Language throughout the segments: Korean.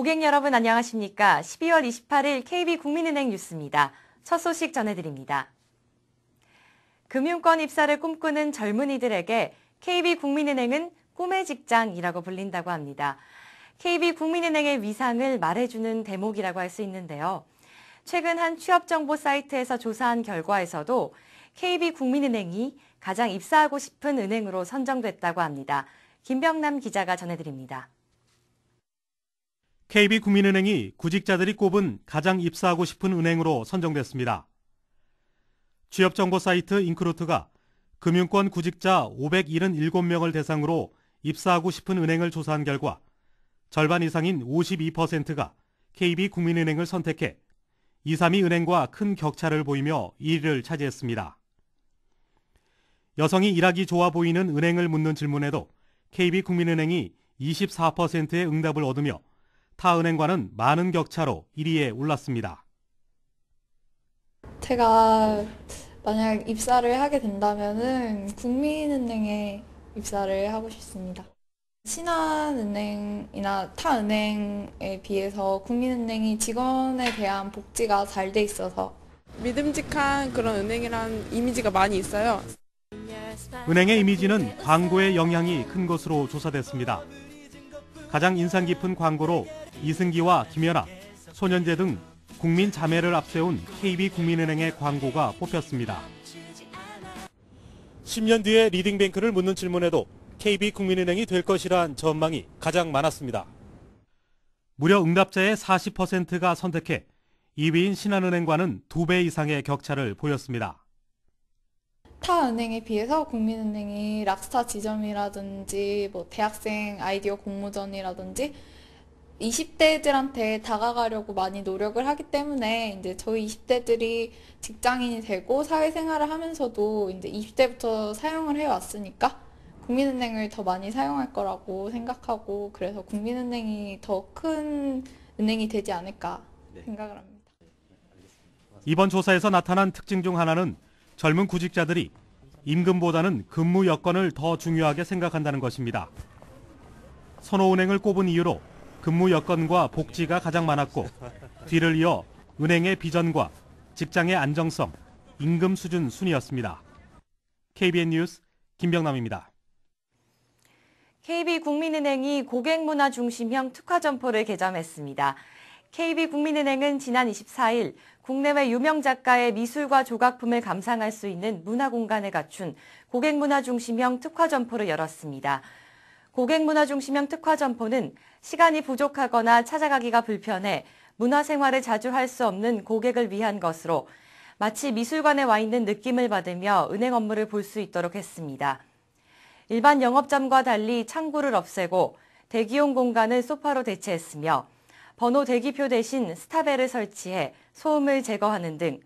고객 여러분 안녕하십니까? 12월 28일 KB국민은행 뉴스입니다. 첫 소식 전해드립니다. 금융권 입사를 꿈꾸는 젊은이들에게 KB국민은행은 꿈의 직장이라고 불린다고 합니다. KB국민은행의 위상을 말해주는 대목이라고 할 수 있는데요. 최근 한 취업정보 사이트에서 조사한 결과에서도 KB국민은행이 가장 입사하고 싶은 은행으로 선정됐다고 합니다. 김병남 기자가 전해드립니다. KB국민은행이 구직자들이 꼽은 가장 입사하고 싶은 은행으로 선정됐습니다. 취업정보 사이트 인크루트가 금융권 구직자 577명을 대상으로 입사하고 싶은 은행을 조사한 결과 절반 이상인 52%가 KB국민은행을 선택해 2, 3위 은행과 큰 격차를 보이며 1위를 차지했습니다. 여성이 일하기 좋아 보이는 은행을 묻는 질문에도 KB국민은행이 24%의 응답을 얻으며 타 은행과는 많은 격차로 1위에 올랐습니다. 제가 만약 입사를 하게 된다면은 국민은행에 입사를 하고 싶습니다. 신한은행이나 타 은행에 비해서 국민은행이 직원에 대한 복지가 잘 돼 있어서 믿음직한 그런 은행이란 이미지가 많이 있어요. 은행의 이미지는 광고의 영향이 큰 것으로 조사됐습니다. 가장 인상 깊은 광고로 이승기와 김연아, 소년제 등 국민 자매를 앞세운 KB국민은행의 광고가 뽑혔습니다. 10년 뒤에 리딩뱅크를 묻는 질문에도 KB국민은행이 될 것이란 전망이 가장 많았습니다. 무려 응답자의 40%가 선택해 2위인 신한은행과는 2배 이상의 격차를 보였습니다. 타 은행에 비해서 국민은행이 락스타 지점이라든지 뭐 대학생 아이디어 공모전이라든지 20대들한테 다가가려고 많이 노력을 하기 때문에 이제 저희 20대들이 직장인이 되고 사회생활을 하면서도 이제 20대부터 사용을 해왔으니까 국민은행을 더 많이 사용할 거라고 생각하고 그래서 국민은행이 더 큰 은행이 되지 않을까 생각을 합니다. 이번 조사에서 나타난 특징 중 하나는 젊은 구직자들이 임금보다는 근무 여건을 더 중요하게 생각한다는 것입니다. 선호은행을 꼽은 이유로 근무 여건과 복지가 가장 많았고 뒤를 이어 은행의 비전과 직장의 안정성, 임금 수준 순이었습니다. KBN 뉴스 김병남입니다. KB국민은행이 고객문화 중심형 특화 점포를 개점했습니다. KB국민은행은 지난 24일 국내외 유명 작가의 미술과 조각품을 감상할 수 있는 문화 공간을 갖춘 고객문화 중심형 특화 점포를 열었습니다. 고객문화 중심형 특화 점포는 시간이 부족하거나 찾아가기가 불편해 문화생활을 자주 할 수 없는 고객을 위한 것으로 마치 미술관에 와 있는 느낌을 받으며 은행 업무를 볼 수 있도록 했습니다. 일반 영업점과 달리 창구를 없애고 대기용 공간을 소파로 대체했으며 번호 대기표 대신 스타벨을 설치해 소음을 제거하는 등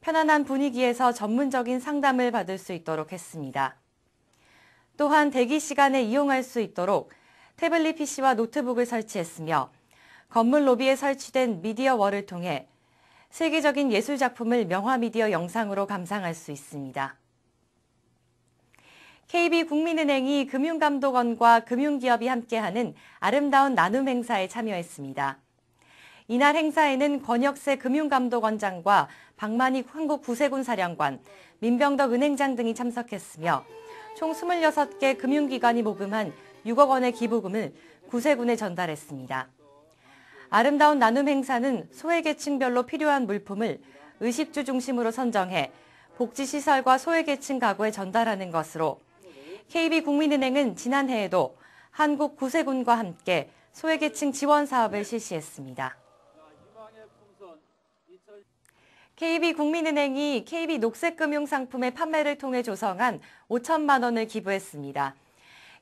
편안한 분위기에서 전문적인 상담을 받을 수 있도록 했습니다. 또한 대기 시간에 이용할 수 있도록 태블릿 PC와 노트북을 설치했으며 건물 로비에 설치된 미디어 월을 통해 세계적인 예술 작품을 명화 미디어 영상으로 감상할 수 있습니다. KB국민은행이 금융감독원과 금융기업이 함께하는 아름다운 나눔 행사에 참여했습니다. 이날 행사에는 권혁세 금융감독원장과 박만희 한국구세군 사령관, 민병덕 은행장 등이 참석했으며 총 26개 금융기관이 모금한 6억 원의 기부금을 구세군에 전달했습니다. 아름다운 나눔 행사는 소외계층별로 필요한 물품을 의식주 중심으로 선정해 복지시설과 소외계층 가구에 전달하는 것으로 KB국민은행은 지난해에도 한국 구세군과 함께 소외계층 지원 사업을 실시했습니다. KB국민은행이 KB 녹색금융상품의 판매를 통해 조성한 5천만 원을 기부했습니다.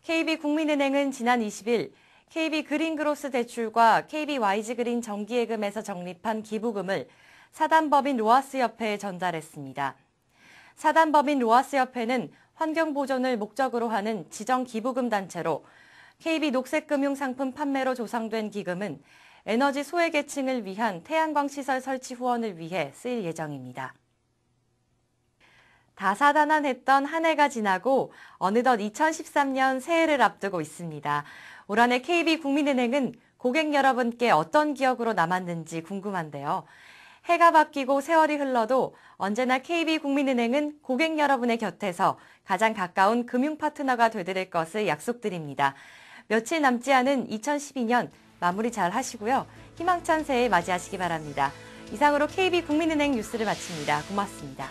KB국민은행은 지난 20일 KB 그린그로스 대출과 KB YG그린 정기예금에서 적립한 기부금을 사단법인 로아스협회에 전달했습니다. 사단법인 로아스협회는 환경보존을 목적으로 하는 지정 기부금 단체로 KB 녹색금융상품 판매로 조성된 기금은 에너지 소외 계층을 위한 태양광 시설 설치 후원을 위해 쓰일 예정입니다. 다사다난했던 한 해가 지나고 어느덧 2013년 새해를 앞두고 있습니다. 올 한해 KB국민은행은 고객 여러분께 어떤 기억으로 남았는지 궁금한데요. 해가 바뀌고 세월이 흘러도 언제나 KB국민은행은 고객 여러분의 곁에서 가장 가까운 금융 파트너가 되드릴 것을 약속드립니다. 며칠 남지 않은 2012년 마무리 잘 하시고요. 희망찬 새해 맞이하시기 바랍니다. 이상으로 KB 국민은행 뉴스를 마칩니다. 고맙습니다.